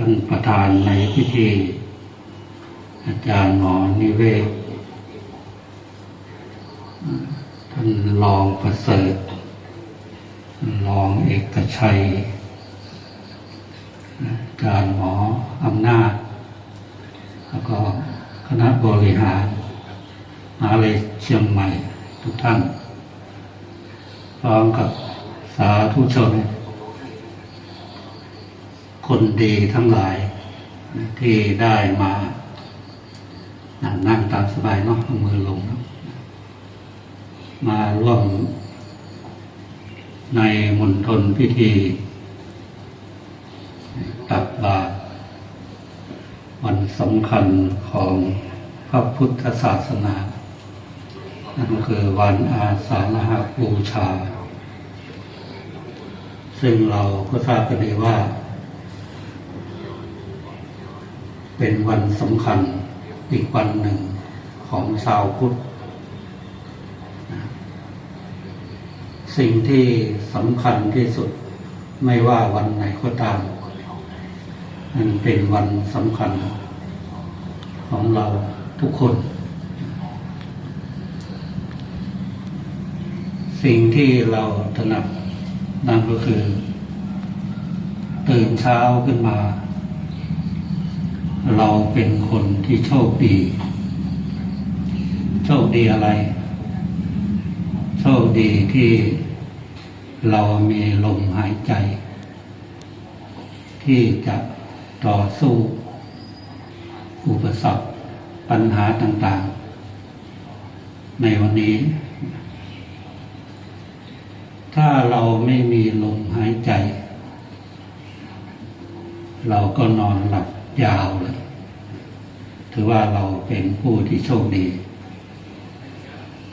ท่านประธานในพิธี อาจารย์หมอนิเวศ ท่านรองประเสริฐรองเอกชัย อาจารย์หมออำนาจ แล้วก็คณะบริหารมหาเลยเชียงใหม่ทุกท่าน พร้อมกับสาธุชน คนดีทั้งหลาย ที่ได้มานั่งตามสบายเนาะมือลงนะมาร่วมในมณฑลพิธีตักบาตรวันสำคัญของพระพุทธศาสนา นั่นคือวันอาสาฬหบูชา ซึ่งเราก็ทราบกันดีว่า เป็นวันสำคัญอีกวันหนึ่งของชาวพุทธ สิ่งที่สำคัญที่สุดไม่ว่าวันไหนก็ตามมันเป็นวันสำคัญของเราทุกคน สิ่งที่เราถนัดนั่นก็คือ ตื่นเช้าขึ้นมา เราเป็นคนที่โชคดี โชคดีอะไร โชคดีที่เรามีลมหายใจ ที่จะต่อสู้ อุปสรรคปัญหาต่างๆ ในวันนี้ ถ้าเราไม่มีลมหายใจ เราก็นอนหลับ ยาวเลยถือว่าเราเป็นผู้ที่โชคดี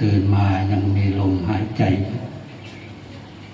ตื่นมายังมีลมหายใจอยู่